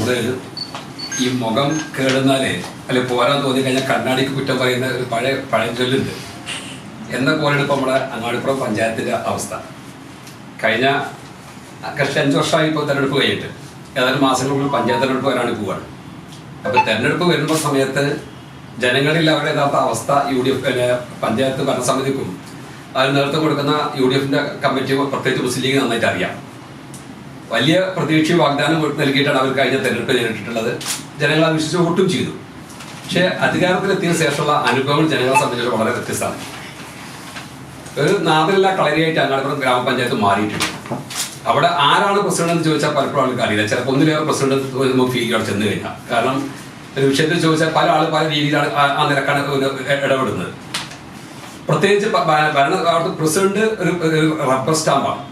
കൂടുതൽ ഈ മുഖം കേടുന്നാലേ അല്ലെ പോരാൻ തോന്നി കഴിഞ്ഞാൽ കണ്ണാടിക്ക് കുറ്റം പറയുന്ന ഒരു പഴയ പഴഞ്ചൊല്ലുണ്ട് എന്ന പോലെയാണ് ഇപ്പോൾ നമ്മുടെ അങ്ങാടിപ്പുറം പഞ്ചായത്തിന്റെ അവസ്ഥ. കഴിഞ്ഞ കക്ഷി അഞ്ച് വർഷമായി ഇപ്പോൾ തെരഞ്ഞെടുപ്പ് കഴിഞ്ഞിട്ട്. ഏതാനും മാസങ്ങൾക്കുള്ളിൽ പഞ്ചായത്ത് തെരഞ്ഞെടുപ്പ് വരാണ് പോവാണ്. അപ്പൊ തെരഞ്ഞെടുപ്പ് വരുന്ന സമയത്ത് ജനങ്ങളിൽ അവരുടെ യഥാർത്ഥ അവസ്ഥ യു ഡി എഫ് പിന്നെ പഞ്ചായത്ത് ഭരണസമിതിക്കും അതിന് നേതൃത്വം കൊടുക്കുന്ന യു ഡി എഫിന്റെ കമ്മിറ്റി പ്രത്യേകിച്ച് മുസ്ലിം ലീഗ് നന്നായിട്ട് അറിയാം. വലിയ പ്രതീക്ഷ വാഗ്ദാനം നൽകിയിട്ടാണ് അവർ കഴിഞ്ഞ തെരഞ്ഞെടുപ്പ് നേരിട്ടിട്ടുള്ളത്. ജനങ്ങൾ ആ വിശ്വസിച്ച് വോട്ടും ചെയ്തു. പക്ഷേ അധികാരത്തിലെത്തിയ ശേഷമുള്ള അനുഭവങ്ങൾ ജനങ്ങളെ സംബന്ധിച്ച് വളരെ വ്യത്യസ്തമാണ്. ഒരു നാദില്ല കളരിയായിട്ട് അങ്ങാടിപ്പുറം ഗ്രാമപഞ്ചായത്ത് മാറിയിട്ടുണ്ട്. അവിടെ ആരാണ് പ്രസിഡന്റ് എന്ന് ചോദിച്ചാൽ പലപ്പോഴും ആൾക്ക് അറിയില്ല. ചിലപ്പോൾ ഒന്നിലേറെ പ്രസിഡന്റ് നമുക്ക് അവിടെ ചെന്ന് കഴിഞ്ഞാൽ. കാരണം ഒരു വിഷയത്തിൽ ചോദിച്ചാൽ പല ആൾ പല രീതിയിലാണ് ആ- നിരക്കാണ് ഇടപെടുന്നത്. പ്രത്യേകിച്ച് ഭരണ പ്രസിഡന്റ് ഒരു റബ്ബർ സ്റ്റാമ്പാണ്.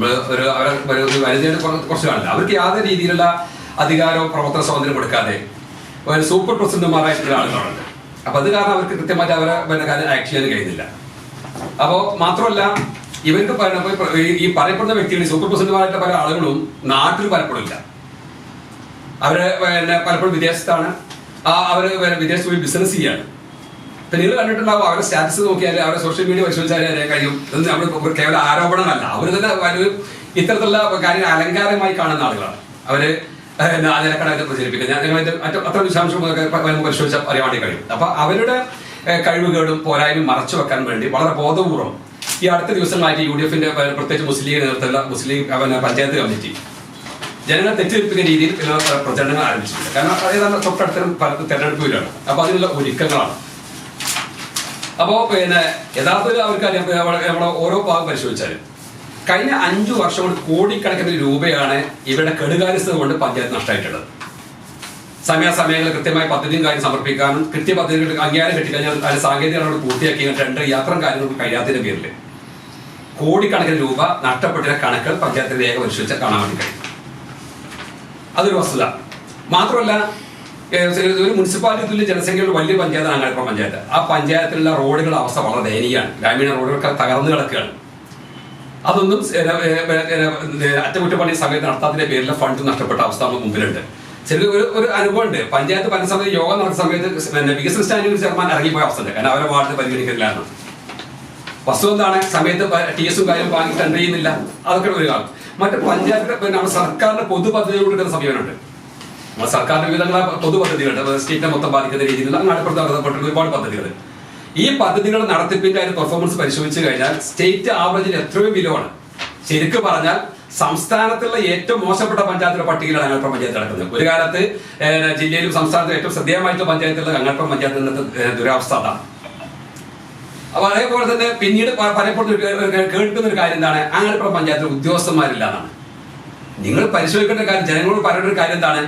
ഒരു അവരെ കുറച്ച് കാണില്ല അവർക്ക് യാതൊരു രീതിയിലുള്ള അധികാരവും പ്രവർത്തന സ്വാതന്ത്ര്യം കൊടുക്കാതെ ഒരു സൂപ്പർ പ്രസിഡന്റുമാരായിട്ടുള്ള ആളുകളുണ്ട് അപ്പൊ അത് കാരണം അവർക്ക് കൃത്യമായിട്ട് അവരെ പിന്നെ കാര്യം ആക്ട് ചെയ്യാൻ കഴിയുന്നില്ല. അപ്പോ മാത്രമല്ല ഇവർക്ക് ഈ- പറയപ്പെടുന്ന വ്യക്തികൾ സൂപ്പർ പ്രസിഡന്റുമാരായിട്ട് പല ആളുകളും നാട്ടിൽ പലപ്പോഴില്ല അവർ പിന്നെ പലപ്പോഴും വിദേശത്താണ്. അവർ വിദേശത്ത് പോയി ബിസിനസ് ചെയ്യാണ്. നിങ്ങൾ കണ്ടിട്ടുണ്ടാവും. അവരുടെ സ്റ്റാറ്റസ് നോക്കിയാൽ അവരുടെ സോഷ്യൽ മീഡിയ പരിശോധിച്ചാൽ അറിയാൻ കഴിയും. ഇത് നമ്മൾ കേവല ആരോപണമല്ല. അവർ തന്നെ അവർ ഇത്തരത്തിലുള്ള കാര്യം അലങ്കാരമായി കാണുന്ന ആളുകളാണ്. അവർ പിന്നെ അതിനൊക്കെ ഇത് പ്രചരിപ്പിക്കുന്നത്. ഞാൻ മറ്റ് അത്ര വിശദാംശം പരിശോധിച്ചാൽ അറിയാൻ വേണ്ടി കഴിയും. അപ്പൊ അവരുടെ കഴിവുകളും പോരായ്മയും മറച്ചു വെക്കാൻ വേണ്ടി വളരെ ബോധപൂർവം ഈ അടുത്ത ദിവസങ്ങളായിട്ട് യു ഡി എഫിന്റെ പ്രത്യേകിച്ച് മുസ്ലിം ലീഗ് നേതൃത്വത്തിലുള്ള മുസ്ലിം പഞ്ചായത്ത് കമ്മിറ്റി ജനങ്ങളെ തെറ്റിദ്ധരിപ്പിക്കുന്ന രീതിയിൽ പ്രചരണങ്ങൾ ആരംഭിച്ചിട്ടുണ്ട്. കാരണം അതേ തൊട്ടടുത്ത തെരഞ്ഞെടുപ്പ് തെരഞ്ഞെടുപ്പിലാണ് അപ്പൊ അതിനുള്ള ഒരുക്കങ്ങളാണ്. അപ്പോ പിന്നെ യഥാർത്ഥത്തിൽ അവർക്ക് നമ്മളെ ഓരോ ഭാഗം പരിശോധിച്ചാലും. കഴിഞ്ഞ അഞ്ചു വർഷം കൊണ്ട് കോടിക്കണക്കിന് രൂപയാണ് ഇവരുടെ കെടുകാര്യസ്ഥത കൊണ്ട് പഞ്ചായത്ത് നഷ്ടമായിട്ടുള്ളത്. സമയാസമയങ്ങളിൽ കൃത്യമായ പദ്ധതിയും കാര്യം സമർപ്പിക്കാനും കൃത്യ പദ്ധതികൾ അംഗീകാരം കിട്ടിക്കഴിഞ്ഞാൽ അതിന്റെ സാങ്കേതികതയോട് പൂർത്തിയാക്കി ടെൻഡർ യാത്ര കാര്യങ്ങൾക്ക് കഴിയാത്തതിന്റെ പേരിൽ കോടിക്കണക്കിന് രൂപ നഷ്ടപ്പെട്ട കണക്കുകൾ പഞ്ചായത്തിൽ രേഖ പരിശോധിച്ചാൽ കാണാൻ വേണ്ടി കഴിയും. അതൊരു വസ്തുത. മാത്രമല്ല ഒരു മുനിസിപ്പാലിറ്റിയിൽ ജനസംഖ്യയുള്ള വലിയ പഞ്ചായത്താണ് അങ്ങാടിപ്പുറം പഞ്ചായത്ത്. ആ പഞ്ചായത്തിലുള്ള റോഡുകളുടെ അവസ്ഥ വളരെ ദയനീയമാണ്. ഗ്രാമീണ റോഡുകൾ തകർന്നു കിടക്കുകയാണ്. അതൊന്നും അറ്റകുറ്റപ്പണി സമയത്ത് നടത്താത്തതിന്റെ പേരിൽ ഫണ്ട് നഷ്ടപ്പെട്ട അവസ്ഥ നമ്മൾ മുമ്പിലുണ്ട്. ചെറിയ ഒരു ഒരു അനുഭവമുണ്ട് പഞ്ചായത്ത് ഭരണസമിതി യോഗം നടത്തുന്ന സമയത്ത് വികസന സ്റ്റാൻഡിംഗ് ചെയർമാൻ ഇറങ്ങിപ്പോയ അവസ്ഥ ഉണ്ട്. കാരണം അവരെ വാർഡ് പരിഗണിക്കുന്നില്ലായിരുന്നു വസ്തു എന്താണ്? സമയത്ത് ടി എസും കാര്യം വാങ്ങി ടെൻഡർ ചെയ്യുന്നില്ല. അതൊക്കെ ഒരു കാലം മറ്റു പഞ്ചായത്ത് സർക്കാരിന്റെ പൊതു കൊടുക്കുന്ന സമീപനമുണ്ട്. സർക്കാരിന്റെ വിവിധങ്ങളായ പൊതു പദ്ധതികളുണ്ട് സ്റ്റേറ്റിനെ മൊത്തം ബാധിക്കുന്ന രീതിയിലുള്ള അങ്ങാടിപ്പുറത്ത് നടത്തപ്പെട്ട ഒരുപാട് പദ്ധതികൾ. ഈ പദ്ധതികൾ നടത്തിപ്പിന്റെ അതിന്റെ പെർഫോമൻസ് പരിശോധിച്ചു കഴിഞ്ഞാൽ സ്റ്റേറ്റ് ആവറേജിൽ എത്രയോ ബിലോണ് ശരിക്കും പറഞ്ഞാൽ സംസ്ഥാനത്തുള്ള ഏറ്റവും മോശപ്പെട്ട പഞ്ചായത്തിന്റെ പട്ടികയിലാണ് അങ്ങനെ പഞ്ചായത്ത് നടക്കുന്നത്. ഒരു കാലത്ത് ജില്ലയിലും സംസ്ഥാനത്തും ഏറ്റവും ശ്രദ്ധേയമായിട്ടുള്ള പഞ്ചായത്തുള്ള അങ്ങനെ പഞ്ചായത്ത് ഇന്നത്തെ ഏഹ്, ദുരവസ്ഥ അതാണ് അപ്പൊ അതേപോലെ തന്നെ പിന്നീട് പലപ്പോഴും കേൾക്കുന്ന ഒരു കാര്യം എന്താണ്? അങ്ങനെ പഞ്ചായത്തിൽ ഉദ്യോഗസ്ഥന്മാരില്ല എന്നാണ് നിങ്ങൾ പരിശോധിക്കേണ്ട കാര്യം ജനങ്ങളോട് പറയേണ്ട ഒരു കാര്യം എന്താണ്?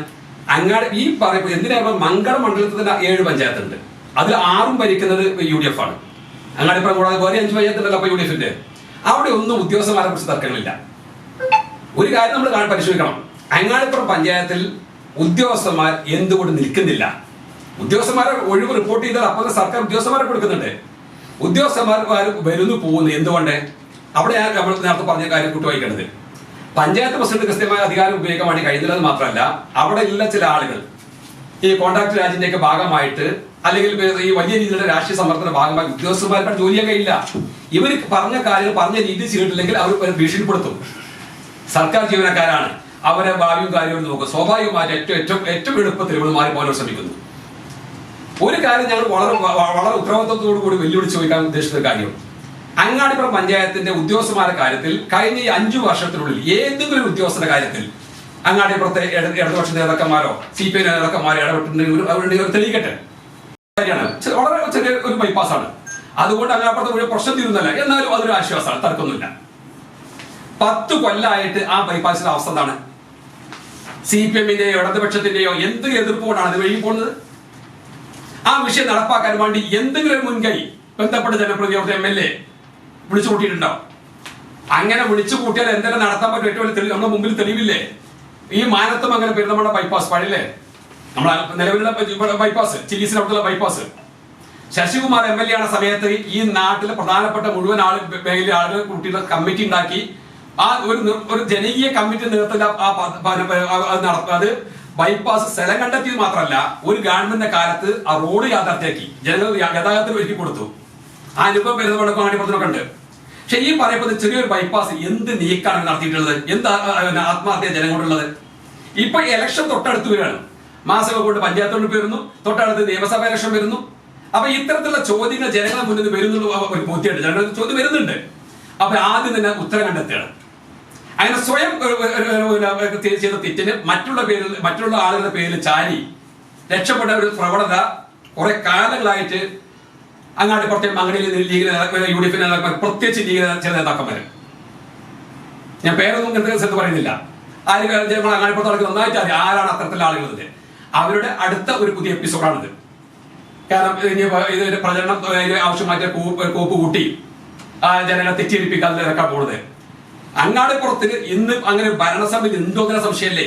അങ്ങാടി ഈ പറയുമ്പോൾ എന്തിനാ മംഗള മണ്ഡലത്തിൽ തന്നെ ഏഴ് പഞ്ചായത്തുണ്ട്? അതിൽ ആറും ഭരിക്കുന്നത് യു ഡി എഫ് ആണ് അങ്ങാടിപ്പുറം കൂടാതെ വേറെ അഞ്ച് പഞ്ചായത്തുണ്ടല്ലോ അപ്പൊ യു ഡി എഫിന്റെ അവിടെ ഒന്നും ഉദ്യോഗസ്ഥന്മാരെ കുറിച്ച് തർക്കങ്ങളില്ല. ഒരു കാര്യം നമ്മൾ പരിശോധിക്കണം. അങ്ങാടിപ്പുറം പഞ്ചായത്തിൽ ഉദ്യോഗസ്ഥന്മാർ എന്തുകൊണ്ട് നിൽക്കുന്നില്ല? ഉദ്യോഗസ്ഥന്മാരെ ഒഴിവ് റിപ്പോർട്ട് ചെയ്താൽ അപ്പോൾ സർക്കാർ ഉദ്യോഗസ്ഥന്മാരെ കൊടുക്കുന്നുണ്ട്. ഉദ്യോഗസ്ഥന്മാർ വരുന്നു പോകുന്നു. എന്തുകൊണ്ട്? അവിടെ ഞാൻ നമ്മൾ നേരത്തെ പറഞ്ഞ കാര്യം കൂട്ടി പഞ്ചായത്ത് പ്രസിഡന്റ് കൃത്യമായ അധികാരം ഉപയോഗിക്കാൻ വേണ്ടി കഴിയുന്നില്ലെന്ന് മാത്രമല്ല അവിടെ ഉള്ള ചില ആളുകൾ. ഈ കോൺട്രാക്ട് രാജിന്റെ ഒക്കെ ഭാഗമായിട്ട് അല്ലെങ്കിൽ ഈ വലിയ രീതിയിലുള്ള രാഷ്ട്രീയ സമ്മർദ്ദത്തിന്റെ ഭാഗമായി ഉദ്യോഗസ്ഥന്മാരുടെ ജോലി ഇല്ല. ഇവർ പറഞ്ഞ കാര്യങ്ങൾ പറഞ്ഞ രീതി ചെയ്തിട്ടില്ലെങ്കിൽ അവർ ഭീഷണിപ്പെടുത്തും. സർക്കാർ ജീവനക്കാരാണ്. അവരെ ഭാവിയും കാര്യവും നോക്കും സ്വാഭാവികമായിട്ട് ഏറ്റവും ഏറ്റവും ഏറ്റവും എളുപ്പത്തിൽ ഇവിടെ മാറി പോകാൻ ശ്രമിക്കുന്നു. ഒരു കാര്യം ഞങ്ങൾ വളരെ വളരെ ഉത്തരവാദിത്വത്തോടു കൂടി വെല്ലുവിളിച്ച് ചോദിക്കാൻ ഉദ്ദേശിച്ച കാര്യം. അങ്ങാടിപ്പുറം പഞ്ചായത്തിന്റെ ഉദ്യോഗസ്ഥന്മാരുടെ കാര്യത്തിൽ കഴിഞ്ഞ ഈ അഞ്ചു വർഷത്തിനുള്ളിൽ ഏതെങ്കിലും ഒരു ഉദ്യോഗസ്ഥന്റെ കാര്യത്തിൽ അങ്ങാടിപ്പുറത്തെ ഇട- ഇടതുപക്ഷ നേതാക്കന്മാരോ സി പി ഐ നേതാക്കന്മാരോ ഇടപെട്ടിട്ടുണ്ടെങ്കിൽ ഒരു- തെളിയിക്കട്ടെ. വളരെ ചെറിയ ഒരു ബൈപ്പാസ് ആണ്. അതുകൊണ്ട് അങ്ങാടിപ്പുറത്ത് മുഴുവൻ പ്രശ്നം തീരുന്നല്ല എന്നാലും അതൊരു ആശ്വാസമാണ്. തർക്കമൊന്നുമില്ല. പത്ത് കൊല്ലായിട്ട് ആ ബൈപ്പാസിന്റെ അവസ്ഥ എന്താണ്? സി പി എമ്മിന്റെയോ ഇടതുപക്ഷത്തിന്റെയോ എന്ത് എതിർപ്പുകൊണ്ടാണ് അത് വഴി പോകുന്നത്? ആ വിഷയം നടപ്പാക്കാൻ വേണ്ടി എന്തെങ്കിലും മുൻകൈ ബന്ധപ്പെട്ട ജനപ്രതിനിധി എം എൽ എ വിളിച്ചു കൂട്ടിയിട്ടുണ്ടോ അങ്ങനെ വിളിച്ചു കൂട്ടിയാൽ എന്തെങ്കിലും നടത്താൻ പറ്റും? ഏറ്റവും വലിയ നമ്മുടെ മുമ്പിൽ തെളിവില്ലേ? ഈ മാനത്തും അങ്ങനെ പെരുന്നമ്മയുടെ ബൈപ്പാസ് പഴയല്ലേ നമ്മളെ നിലവിലുള്ള bypass ചില്ലീസിന് bypass Sasikumar M L A ആണ് സമയത്ത് ഈ നാട്ടിലെ പ്രധാനപ്പെട്ട മുഴുവൻ ആൾ മേഖല ആളുകൾ കൂട്ടിയുള്ള കമ്മിറ്റി ഉണ്ടാക്കി. ആ ഒരു ഒരു ജനകീയ കമ്മിറ്റി നേതൃത്വത്തിൽ അത് ബൈപ്പാസ് സ്ഥലം കണ്ടെത്തിയത് മാത്രമല്ല ഒരു ഗവൺമെന്റിന്റെ കാലത്ത് ആ റോഡ് യാഥാർത്ഥ്യാക്കി ജനങ്ങൾ ഗതാഗതത്തിന് ഒരുക്കി കൊടുത്തു. ആ അനുഭവം വരുന്നവരുടെ കാണിപ്പുറത്തിനൊക്കെ ഉണ്ട്. പക്ഷെ ഈ പറയപ്പെടുന്ന ചെറിയൊരു ബൈപ്പാസ് എന്ത് നീക്കാണ് നടത്തിയിട്ടുള്ളത്? എന്ത് ആത്മഹത്യ ജനം ജനങ്ങളുള്ളത് ഇപ്പൊ ഇലക്ഷൻ തൊട്ടടുത്ത് വരികയാണ്. മാസങ്ങൾ കൊണ്ട് പഞ്ചായത്ത് തെരഞ്ഞെടുപ്പ് വരുന്നു തൊട്ടടുത്ത് നിയമസഭാ ഇലക്ഷൻ വരുന്നു. അപ്പൊ ഇത്തരത്തിലുള്ള ചോദ്യങ്ങൾ ജനങ്ങളെ മുന്നിൽ വരുന്നുള്ള ഒരു ബോധ്യമുണ്ട്. ജനങ്ങൾ ചോദ്യം വരുന്നുണ്ട്. അപ്പൊ ആദ്യം തന്നെ ഉത്തരം കണ്ടെത്തുകയാണ്. അങ്ങനെ സ്വയം ചെയ്ത തെറ്റിന് മറ്റുള്ള പേരിൽ മറ്റുള്ള ആളുകളുടെ പേരിൽ ചാരി രക്ഷപ്പെട്ട ഒരു പ്രവണത കുറെ കാലങ്ങളായിട്ട് അങ്ങാടി കുറച്ച് മകളിൽ ലീഗ് നേതാക്കൾ യു ഡി എഫിന്റെ നേതാക്കൾ പ്രത്യേകിച്ച് ലീഗ് നേ- ചില നേതാക്കന്മാർ ഞാൻ പേരൊന്നും ഇങ്ങനത്തെ സ്ഥലത്ത് പറയുന്നില്ല. ആര് ജനങ്ങൾ അങ്ങാടിപ്പുറത്ത് ആളുകൾ നന്നായിട്ട് അറിയാം ആരാണ് അത്തരത്തിലുള്ള ആളുകളത് അവരുടെ അടുത്ത ഒരു പുതിയ എപ്പിസോഡാണിത്. കാരണം ഇനി ഇത് പ്രചരണം ആവശ്യമായിട്ട് കോപ്പ് കൂട്ടി ജനങ്ങളെ തെറ്റിദ്ധരിപ്പിക്കാതെ ഇറക്കാൻ പോണത് അങ്ങാടിപ്പുറത്തിന് ഇന്ന് അങ്ങനെ ഭരണസമിതി എന്തോ അങ്ങനെ സംശയമല്ലേ